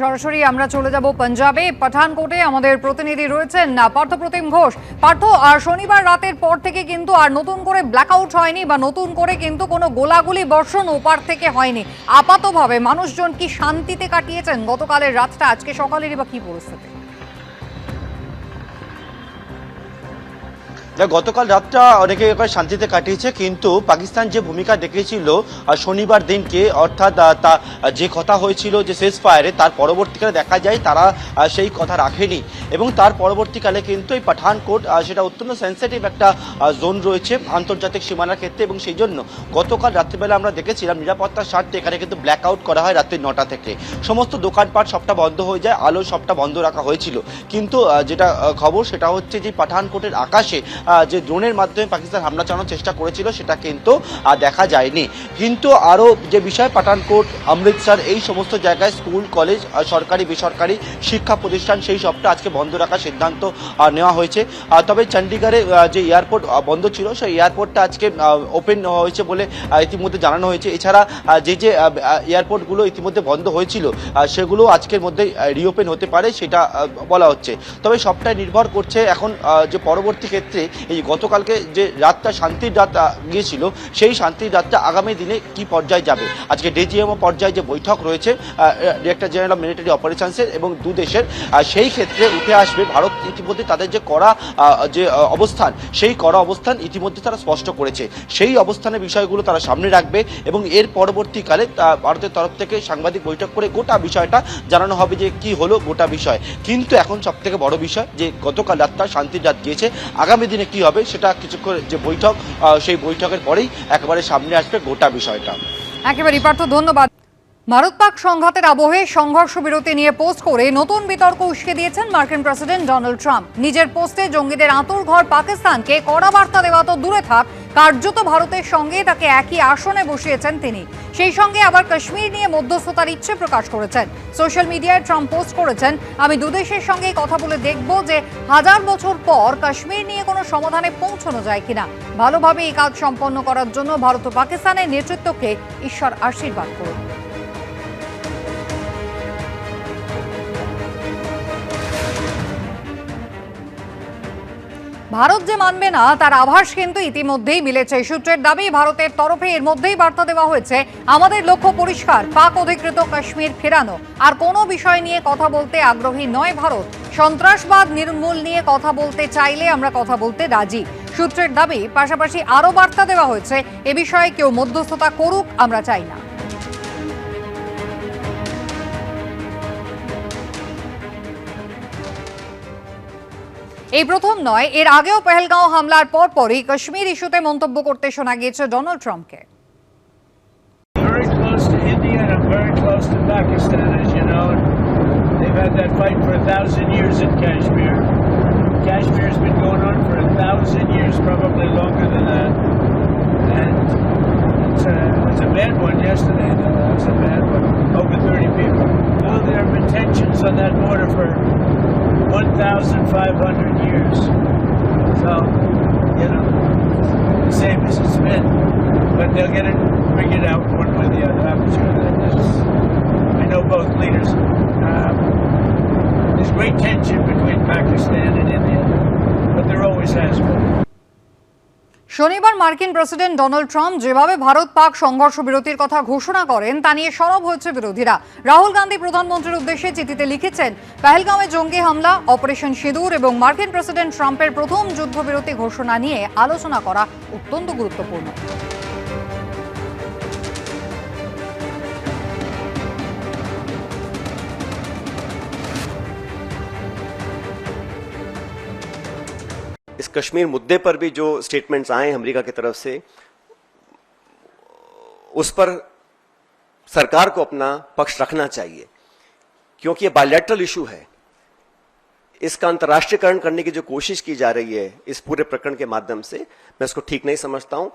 সরাসরি আমরা চলে যাব পাঞ্জাবে। পাঠানকোটে আমাদের প্রতিনিধি রয়েছেন না পার্থ প্রতিম ঘোষ। পার্থ, আর শনিবার রাতের পর থেকে কিন্তু আর নতুন করে ব্ল্যাকআউট হয়নি বা নতুন করে কিন্তু কোনো গোলাগুলি বর্ষণ ওপার থেকে হয়নি। আপাতভাবে মানুষজন কি শান্তিতে কাটিয়েছেন গতকালের রাতটা? আজকে সকালেরই বা কি পরিস্থিতি? গতকাল রাতটা অনেকে শান্তিতে কাটিয়েছে, কিন্তু পাকিস্তান যে ভূমিকা দেখিয়েছিল শনিবার দিনকে, অর্থাৎ তা, যে কথা হয়েছিল যে শেষ ফায়ারে, তার পরবর্তীকালে দেখা যায় তারা সেই কথা রাখেনি। এবং তার পরবর্তীকালে কিন্তু এই পাঠানকোট সেটা অত্যন্ত সেন্সিটিভ একটা জোন রয়েছে আন্তর্জাতিক সীমানার ক্ষেত্রে, এবং সেই জন্য গতকাল রাত্রিবেলা আমরা দেখেছিলাম নিরাপত্তার স্বার্থে এখানে কিন্তু ব্ল্যাক আউট করা হয় রাত্রি নটা থেকে। সমস্ত দোকানপাট সবটা বন্ধ হয়ে যায়, আলো সবটা বন্ধ রাখা হয়েছিল। কিন্তু যেটা খবর সেটা হচ্ছে যে পাঠানকোটের আকাশে যে ড্রোনের মাধ্যমে পাকিস্তান হামলা চালানোর চেষ্টা করেছিল, সেটা কিন্তু দেখা যায়নি। কিন্তু আরও যে বিষয় পাঠানকোট অমৃতসর এই সমস্ত জায়গায় স্কুল, কলেজ সরকারি, বেসরকারি শিক্ষা প্রতিষ্ঠান, সেই সবটা আজকে বন্ধ রাখার সিদ্ধান্ত নেওয়া হয়েছে। তবে চণ্ডীগড়ে যে এয়ারপোর্ট বন্ধ ছিল, সেই এয়ারপোর্টটা আজকে ওপেন হয়েছে বলে ইতিমধ্যে জানানো হয়েছে। এছাড়া যে যে এয়ারপোর্টগুলো ইতিমধ্যে বন্ধ হয়েছিল সেগুলো আজকের মধ্যে রিওপেন হতে পারে, সেটা বলা হচ্ছে। তবে সবটাই নির্ভর করছে এখন যে পরবর্তী ক্ষেত্রে এই গতকালকে যে রাতটা শান্তির রাত গিয়েছিল সেই শান্তির রাতটা আগামী দিনে কি পর্যায়ে যাবে? আজকে ডিজিএমও পর্যায়ে যে বৈঠক রয়েছে ডিরেক্টর জেনারেল মিলিটারি অপারেশনসের এবং দু দেশের সেই ক্ষেত্রে উঠে আসবে ভারত ইতিমধ্যে তাদের যে আহ, যে অবস্থান সেই কড়া অবস্থান ইতিমধ্যে তারা স্পষ্ট করেছে। সেই অবস্থানের বিষয়গুলো তারা সামনে রাখবে এবং এর পরবর্তীকালে ভারতের তরফ থেকে সাংবাদিক বৈঠক করে গোটা বিষয়টা জানানো হবে যে কি হলো গোটা বিষয়। কিন্তু এখন সব থেকে বড় বিষয় যে গতকাল রাতটা শান্তির রাত গিয়েছে আগামী দিনে কি হবে সেটা কিছুক্ষণ যে বৈঠক সেই বৈঠকের পরেই একেবারে সামনে আসবে গোটা বিষয়টা। একেবারে পার্থ, ধন্যবাদ। ভারত পাক সংঘাতের আবহে সংঘর্ষ বিরতি নিয়ে পোস্ট করে নতুন বিতর্ক উস্কে দিয়েছেন মার্কিন প্রেসিডেন্ট ডোনাল্ড ট্রাম্প। নিজের পোস্টে জঙ্গিদের আঁতুর ঘর পাকিস্তানকে কড়া বার্তা দেওয়া তো দূরে থাক কার্যত ভারতের সঙ্গে তাকে একই আসনে বসিয়েছেন তিনি। সেই সঙ্গে আবার কাশ্মীর নিয়ে মধ্যস্থতার ইচ্ছে প্রকাশ করেছেন। সোশ্যাল মিডিয়ায় ট্রাম্প পোস্ট করেছেন, আমি দুদেশের সঙ্গে কথা বলে দেখব যে হাজার বছর পর কাশ্মীর নিয়ে কোনো সমাধানে পৌঁছানো যায় কিনা। ভালোভাবে এই কাজ সম্পন্ন করার জন্য ভারত ও পাকিস্তানের নেতৃত্বকে ঈশ্বর আশীর্বাদ করুন। ভারত যে মানবে না, তার আভাস কিন্তু ইতিমধ্যেই মিলেছে। সূত্রের দাবি, ভারতের তরফে এর মধ্যেই বার্তা দেওয়া হয়েছে, আমাদের লক্ষ্য পরিষ্কার, পাক অধিকৃত কাশ্মীর ফেরানো। আর কোনো বিষয় নিয়ে কথা বলতে আগ্রহী নয় ভারত। সন্ত্রাসবাদ নির্মূল নিয়ে কথা বলতে চাইলে আমরা কথা বলতে রাজি। সূত্রের দাবি, পাশাপাশি আরও বার্তা দেওয়া হয়েছে, এ বিষয়ে কেউ মধ্যস্থতা করুক, আমরা চাই না। এই প্রথম নয় এর আগেও পেহেলগাঁও হামলার পরপরই কাশ্মীর ইস্যুতে মন্তব্য করতে শোনা গিয়েছে ডোনাল্ড ট্রাম্পকে very close to India and I'm very close to Pakistan, as you know. And they've had that fight for a thousand years in Kashmir. Kashmir's been going on for a thousand years, probably longer than that. And it's a, it was a bad one yesterday, though. That was a bad one. Over 30 people. Well, there have been tensions on that border for 1,500 years. So, you know, the same as it's been. But they'll get it figured out one way or the other. I'm sure that there's, I know both leaders. Um, there's great tension between Pakistan and India, but there always has been. শনিবার মার্কিন president Donald Trump যেভাবে ভারত পাক সংঘর্ষ বিরতির কথা ঘোষণা করেন, তা নিয়ে সরব হয়েছে বিরোধীরা। রাহুল গান্ধী প্রধানমন্ত্রীর উদ্দেশ্যে চিঠিতে লিখেছেন পেহেলগাঁওয়ে জঙ্গি হামলা, অপারেশন সিঁদুর এবং মার্কিন প্রেসিডেন্ট ট্রাম্পের প্রথম যুদ্ধবিরতি ঘোষণা নিয়ে আলোচনা করা অত্যন্ত গুরুত্বপূর্ণ। इस कश्मीर मुद्दे पर भी जो स्टेटमेंट्स आए हैं अमेरिका की तरफ़ से, उस पर सरकार को अपना पक्ष रखना चाहिए, क्योंकि ये बायोलेट्रल इशू है। इसका अंतर्राष्ट्रीयकरण करने की जो कोशिश की जा रही है, इस पूरे प्रकरण के माध्यम से, मैं इसको ठीक नहीं समझता हूँ।